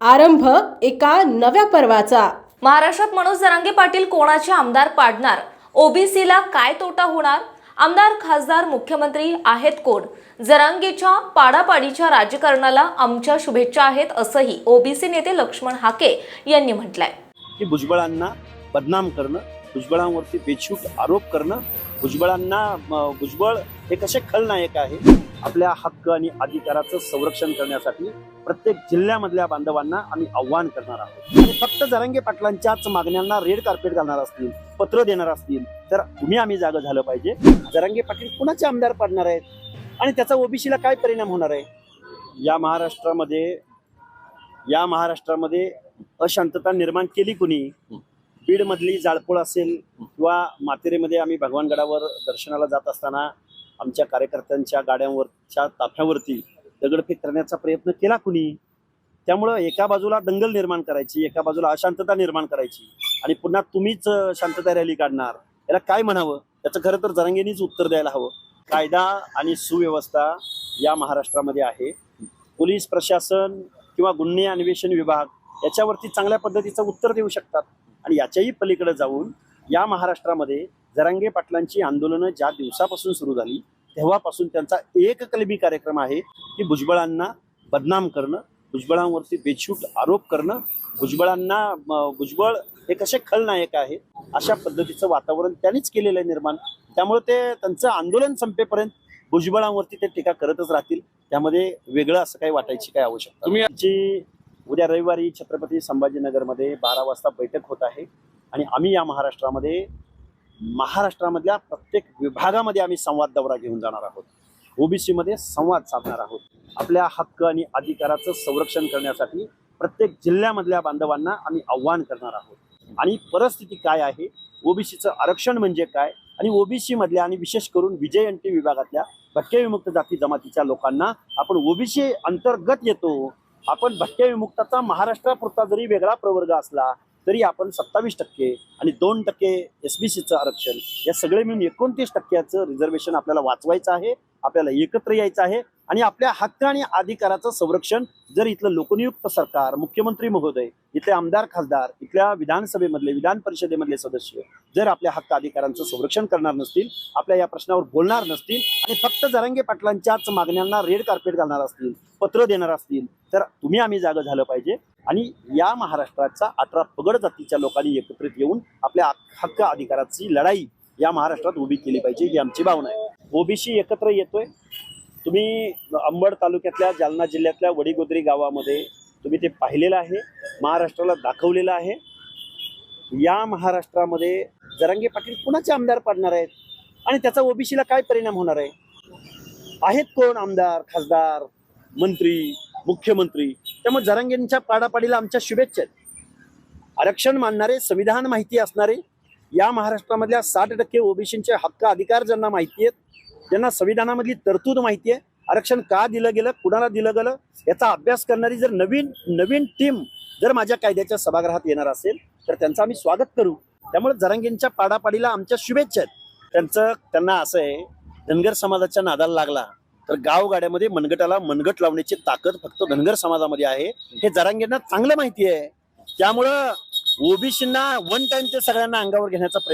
आरंभ एका नव्या पर्वाचा. महाराष्ट्रात मनोज जरांगे पाटील कोणाचे आमदार पाडणार? ओबीसीला काय तोटा होणार? आमदार खासदार मुख्यमंत्री आहेत कोण? जरांगेच्या पाडापाडीच्या राजकारणाला आमच्या शुभेच्छा आहेत असंही ओबीसी नेते लक्ष्मण हाके यांनी म्हटलंय. की भुजबळांना बदनाम करणं भुजबळांवरती बेछूट आरोप करणं भुजबळांना भुजबळ हे कसे खलनायक आहे आपल्या हक्क आणि अधिकाराचं संरक्षण करण्यासाठी प्रत्येक जिल्ह्यामधल्या बांधवांना आम्ही आव्हान करणार आहोत. आणि फक्त जरांगे पाटलांच्याच मागण्यांना रेड कार्पेट घालणार असतील पत्र देणार असतील तर तुम्ही आम्ही जागं झालं पाहिजे. जरांगे पाटील कुणाचे आमदार पाडणार आहेत? आणि त्याचा ओबीसीला काय परिणाम होणार आहे? या महाराष्ट्रामध्ये या महाराष्ट्रामध्ये अशांतता निर्माण केली कुणी? बीडमधली जाळपोळ असेल किंवा मातेरेमध्ये आम्ही भगवानगडावर दर्शनाला जात असताना आमच्या कार्यकर्त्यांच्या गाड्यांवरच्या ताफ्यावरती दगडफेक करण्याचा प्रयत्न केला कुणी? त्यामुळं एका बाजूला दंगल निर्माण करायची एका बाजूला अशांतता निर्माण करायची आणि पुन्हा तुम्हीच शांतता रॅली काढणार. याला काय म्हणावं? त्याचं खरं तर जरांगेनीच उत्तर द्यायला हवं. कायदा आणि सुव्यवस्था या महाराष्ट्रामध्ये आहे. पोलीस प्रशासन किंवा गुन्हे अन्वेषण विभाग याच्यावरती चांगल्या पद्धतीचं उत्तर देऊ शकतात. आणि याच्याही पलीकडे जाऊन या महाराष्ट्रामध्ये जरांगे पाटलांची आंदोलनं ज्या दिवसापासून सुरू झाली तेव्हापासून त्यांचा एक कलमी कार्यक्रम आहे की भुजबळांना बदनाम करणं भुजबळांवरती बेछूट आरोप करणं भुजबळांना भुजबळ हे कसे खलनायक आहे अशा पद्धतीचं वातावरण त्यांनीच केलेलं आहे निर्माण. त्यामुळे ते त्यांचं आंदोलन संपेपर्यंत भुजबळांवरती ते टीका करतच राहतील. त्यामध्ये वेगळं असं काही वाटायची काय आवश्यकता उद्या रविवारी छत्रपती संभाजीनगरमध्ये बारा वाजता बैठक होत आहे. आणि आम्ही या महाराष्ट्रामध्ये महाराष्ट्रामधल्या प्रत्येक विभागामध्ये आम्ही संवाद दौरा घेऊन जाणार आहोत. ओबीसीमध्ये संवाद साधणार आहोत. आपल्या हक्क आणि अधिकाराचं संरक्षण करण्यासाठी प्रत्येक जिल्ह्यामधल्या बांधवांना आम्ही आव्हान करणार आहोत. आणि परिस्थिती काय आहे? ओबीसीचं आरक्षण म्हणजे काय? आणि ओबीसी मधल्या आणि विशेष करून विजय एन टी विभागातल्या भटके विमुक्त जाती जमातीच्या लोकांना आपण ओबीसी अंतर्गत येतो. आपण भटक्या विमुक्ताचा महाराष्ट्रापुरता जरी वेगळा प्रवर्ग असला तरी आपण सत्तावीस टक्के आणि दोन टक्के एस बी सीचं आरक्षण या सगळे मिळून एकोणतीस टक्क्याचं रिझर्वेशन आपल्याला वाचवायचं आहे आपल्याला एकत्र यायचं आहे. आणि आपल्या हक्क आणि अधिकाराचं संरक्षण जर इथलं लोकनियुक्त सरकार मुख्यमंत्री महोदय इथले आमदार खासदार इथल्या विधानसभेमधले विधान परिषदेमधले सदस्य जर आपल्या हक्क अधिकारांचं संरक्षण करणार नसतील आपल्या या प्रश्नावर बोलणार नसतील आणि फक्त जरांगे पाटलांच्याच मागण्यांना रेड कार्पेट घालणार असतील पत्र देणार असतील तर तुम्ही आम्ही जागं झालं पाहिजे आणि या महाराष्ट्राचा अठरा पगड जातीच्या लोकांनी एकत्रित येऊन आपल्या हक्क अधिकाराची लढाई या महाराष्ट्रात उभी केली पाहिजे ही आमची भावना आहे. ओबीसी एकत्र येतोय तुम्ही अंबड तालुक्यातल्या जालना जिल्ह्यातल्या वडीगोद्री गावामध्ये तुम्ही ते पाहिलेलं आहे महाराष्ट्राला दाखवलेलं आहे. या महाराष्ट्रामध्ये जरांगे पाटील कुणाचे आमदार पाडणार आहेत? आणि त्याचा ओबीसीला काय परिणाम होणार आहे? आहेत कोण आमदार खासदार मंत्री मुख्यमंत्री? त्यामुळे जरांगेंच्या पाडापाडीला आमच्या शुभेच्छा आहेत. आरक्षण मानणारे संविधान माहिती असणारे या महाराष्ट्रामधल्या साठ टक्के ओबीसींचे हक्क अधिकार ज्यांना माहिती आहेत त्यांना संविधानामधली तरतूद माहिती आहे आरक्षण का दिलं गेलं कुणाला दिलं गेलं याचा अभ्यास करणारी जर नवीन नवीन टीम जर माझ्या कायद्याच्या सभागृहात येणार असेल तर त्यांचं आम्ही स्वागत करू. त्यामुळे जरांगींच्या पाडापाडीला आमच्या शुभेच्छा आहेत. त्यांचं त्यांना असं आहे धनगर समाजाच्या नादाला लागला तर गावगाड्यामध्ये मनगटाला मनगट लावण्याची ताकद फक्त धनगर समाजामध्ये आहे. हे जरांगेंना चांगलं माहिती आहे. त्यामुळं ओबीसींना वन टाइम ते सगळ्यांना अंगावर घेण्याचा प्रयत्न